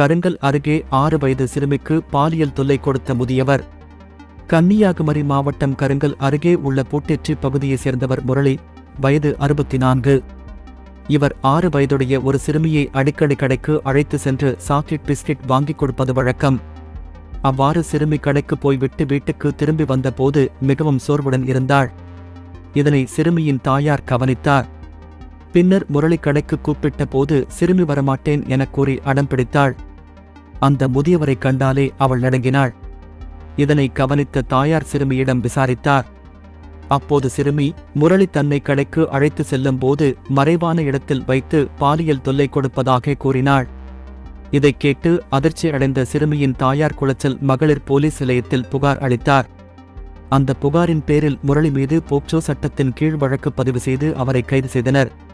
கருங்கல் அருகே ஆறு வயது சிறுமிக்கு பாலியல் தொல்லை கொடுத்த முதியவர். கன்னியாகுமரி மாவட்டம் கருங்கல் அருகே உள்ள பூட்டெற்றி பகுதியைச் சேர்ந்தவர் முரளி வயது அறுபத்தி நான்கு இவர் ஆறு வயதுடைய ஒரு சிறுமியை அடிக்கடி கடைக்கு அழைத்து சென்று சாக்லேட் பிஸ்கெட் வாங்கிக் கொடுப்பது வழக்கம். அவ்வாறு சிறுமி கடைக்கு போய்விட்டு வீட்டுக்கு திரும்பி வந்தபோது மிகவும் சோர்வுடன் இருந்தாள். இதனை சிறுமியின் தாயார் கவனித்தார். பின்னர் முரளி கடைக்கு கூப்பிட்ட போது சிறுமி வரமாட்டேன் எனக் கூறி அடம் பிடித்தாள். அந்த முதியவரை கண்டாலே அவள் நடுங்கினாள். இதனை கவனித்த தாயார் சிறுமியிடம் விசாரித்தார். அப்போது சிறுமி முரளி தன்னை கடைக்கு அழைத்து செல்லும் போது மறைவான இடத்தில் வைத்து பாலியல் தொல்லை கொடுப்பதாக கூறினாள். இதைக் கேட்டு அதிர்ச்சி அடைந்த சிறுமியின் தாயார் குளச்சல் மகளிர் போலீஸ் நிலையத்தில் புகார் அளித்தார். அந்த புகாரின் பேரில் முரளி மீது போக்சோ சட்டத்தின் கீழ் வழக்கு பதிவு செய்து அவரை கைது செய்தனர்.